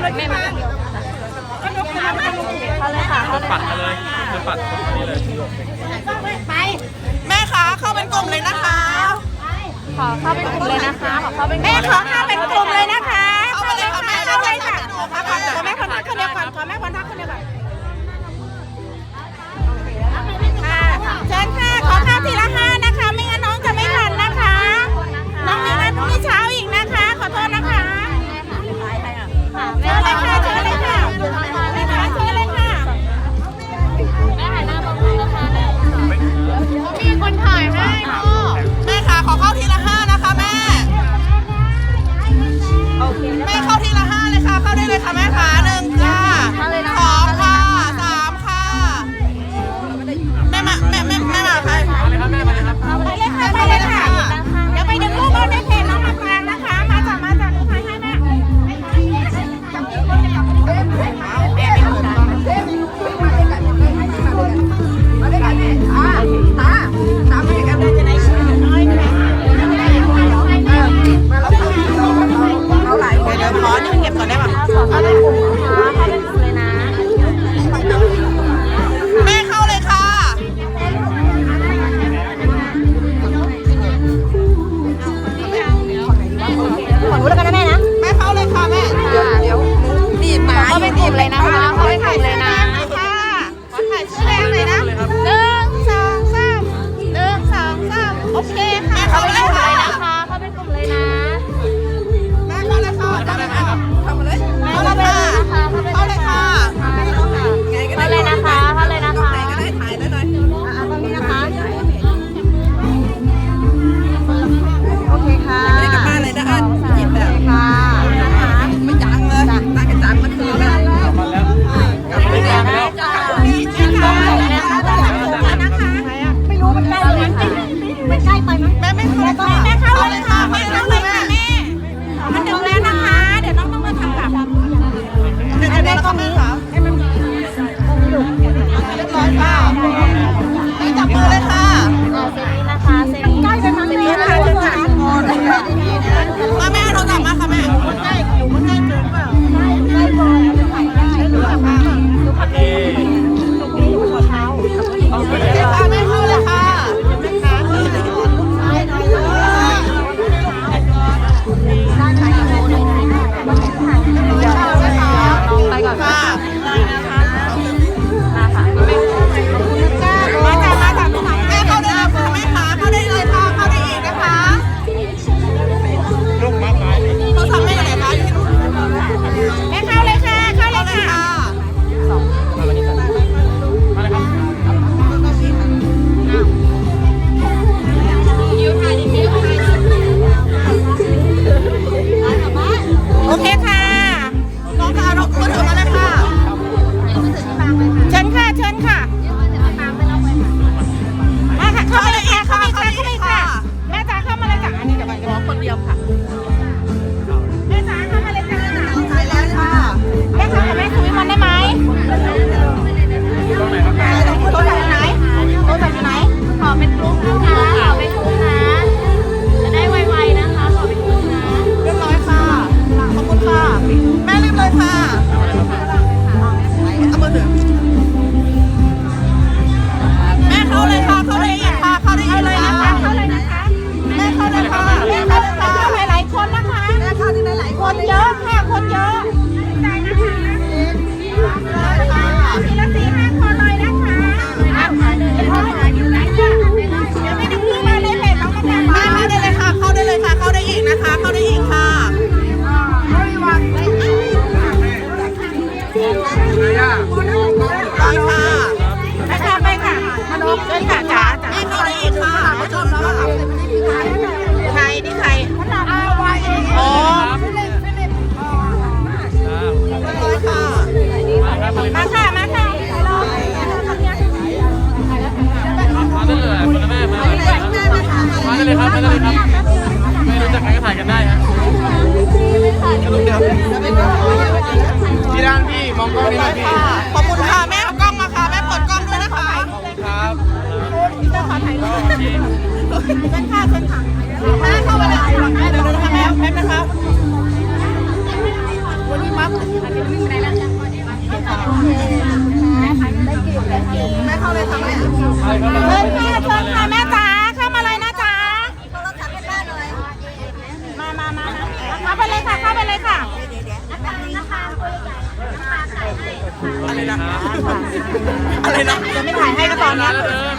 เลยแม่มาเขาเลยค่ะเขาเลยปัดมาเลยคือปัดตรงนี้เลยไป แม่คะเข้าเป็นกลุ่มเลยนะคะ ขอเข้าเป็นกลุ่มเลยนะคะ ขอเข้าเป็นแม่ขอเข้าเป็นกลุ่มเลยนะคะ เข้าเลยค่ะแม่เข้าเลยค่ะขอแม่คนทักคนเดียวก่อนขอแม่คนทักคนเดียวก่อน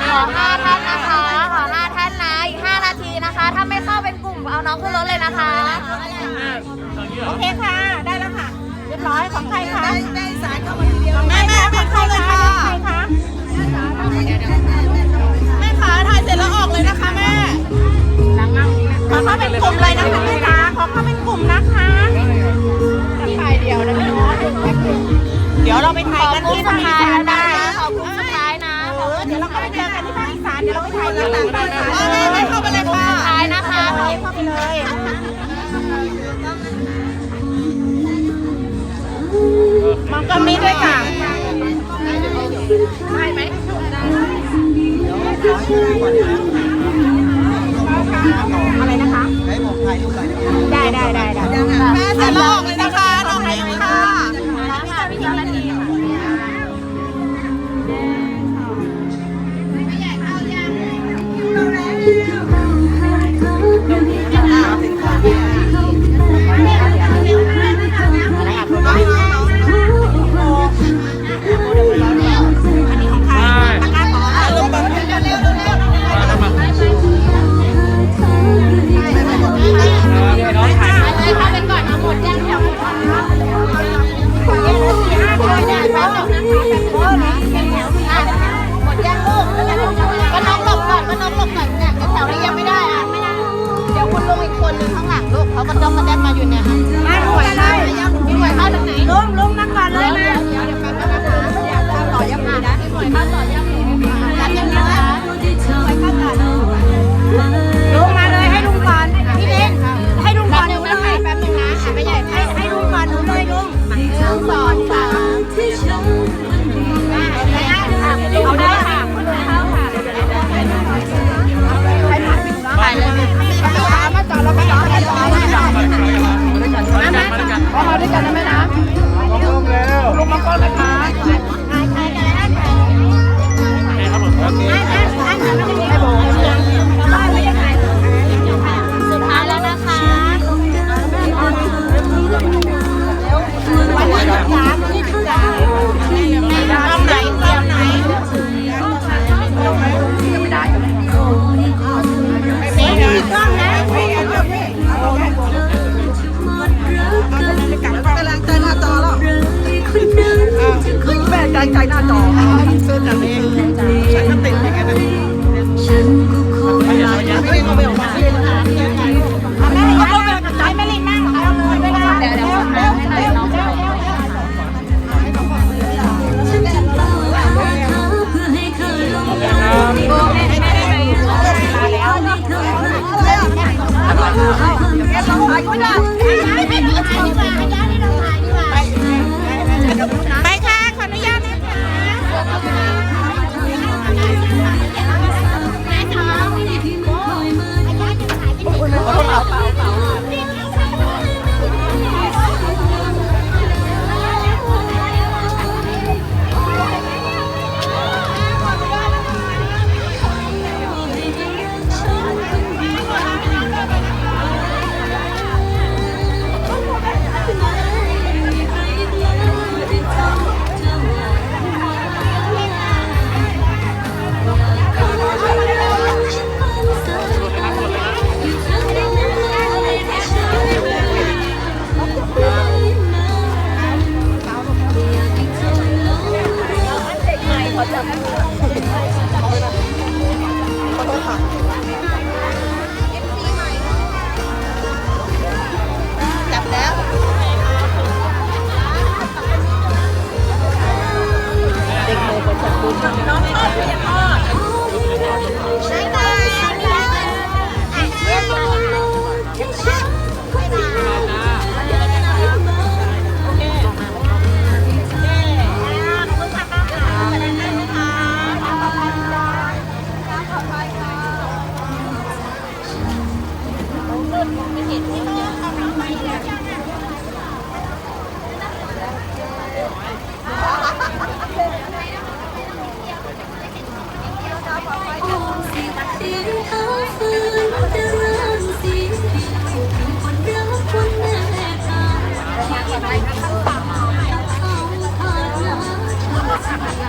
ขอห้าท่านนะคะขอห้าท่านนะอีกห้านาทีนะคะ ถ้าไม่เข้าเป็นกลุ่มเอาน้องขึ้นรถเลยนะคะ โอเคค่ะ ได้แล้วค่ะ เรียบร้อยของใครคะได้สายเข้ามาทีเดียวแม่แม่แม่เข้าเลยค่ะแม่ขาถ่ายเสร็จแล้วออกเลยนะคะแม่ขอเข้าเป็นกลุ่มเลยนะคะแม่ขาขอเข้าเป็นกลุ่มนะคะถ่ายเดียวนะเดี๋ยวเราไปถ่ายกันที่สะานด้ องก็มีด้วยค่ะได้ไหม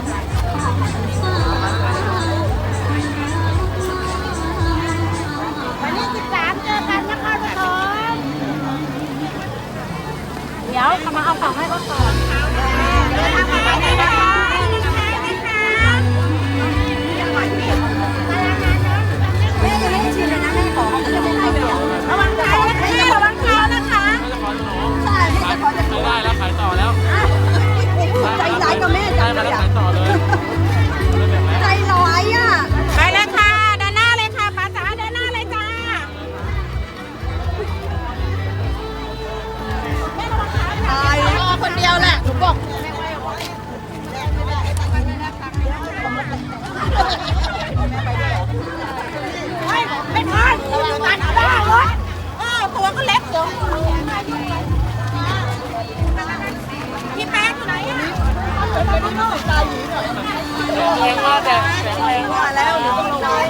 Yeah. มากแต่แข็งแรงมากแล้วหนูต้องลงเลย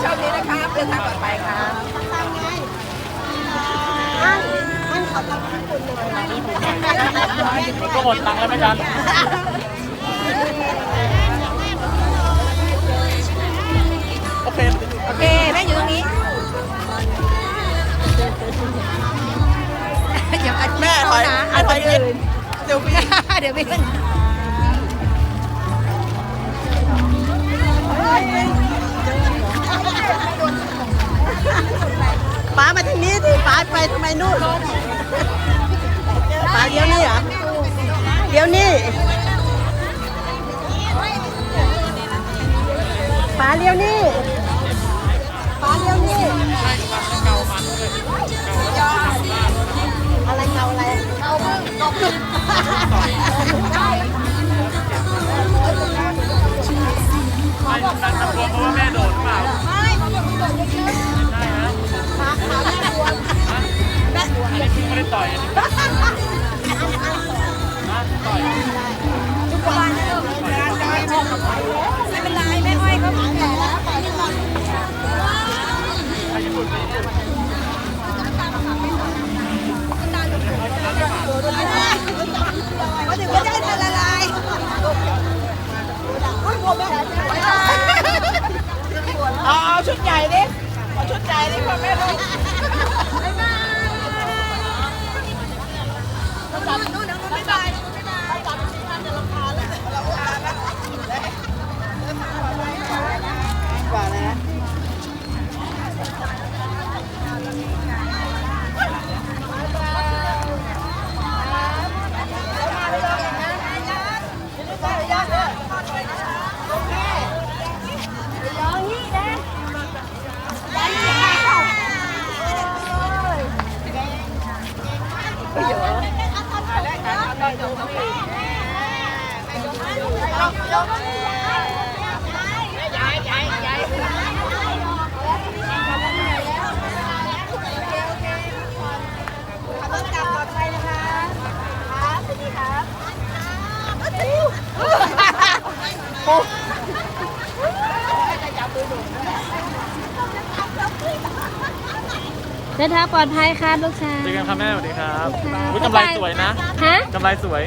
โชคดีนะครับเดินทางปลอดภัยครับก็หมดตังค์แล้วไหมกันโอเค โอเค แม่อยู่ตรงนี้อย่าอัดแม่ถอยอัดถอยอื่นเดี๋ยวพี่เดี๋ยวพี่ป้า ไปทำไมนู่นปาเดี๋ยวนี้เหรอ เดี๋ยวนี้ป้าเดี๋ยวนี้ป้าเดี๋ยวนี้อะไรเกาอะไรเกาบึ้งเกาบึ้งไม่ตังค์ทำรวมเพราะว่าแม่ ต่อยอันนี้นะต่อยไม่เป็นไรแม่อ้อยเขาแก่แล้วไปดีกว่าใครญี่ปุ่นนี่ก็ถึงไม่ได้ทละลายอุ้ยผมแม่เอาเอาชุดใหญ่ดิเอาชุดใหญ่ดิพ่อแม่ลูก กว่าเลยนะไปดู นทางปลอดภัยครับลูกชาย เจอกันครับแม่สวัสดีครับอุ๊ยกำไรสวยนะฮะ กำไรสวย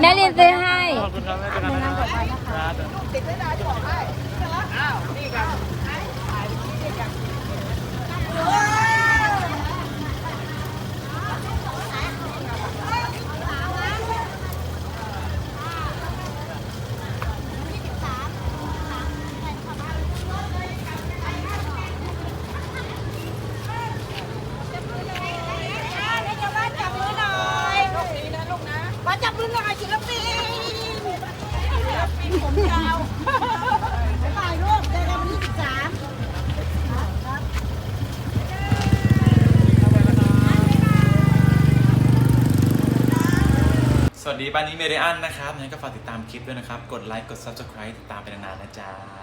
แม่เรียนซื้อให้ ขอบคุณครับแม่เจอกันนะครับมาจับมือหน่อยศิลปินผมยาว ถ่ายรูปเจอกันวันที่สิบสาม สวัสดีบ้าน นี้เมเดียนนะครับงั้นก็ฝากติดตามคลิปด้วยนะครับ กดไลค์ กด Subscribe ติดตามไปนานๆนะจ๊ะ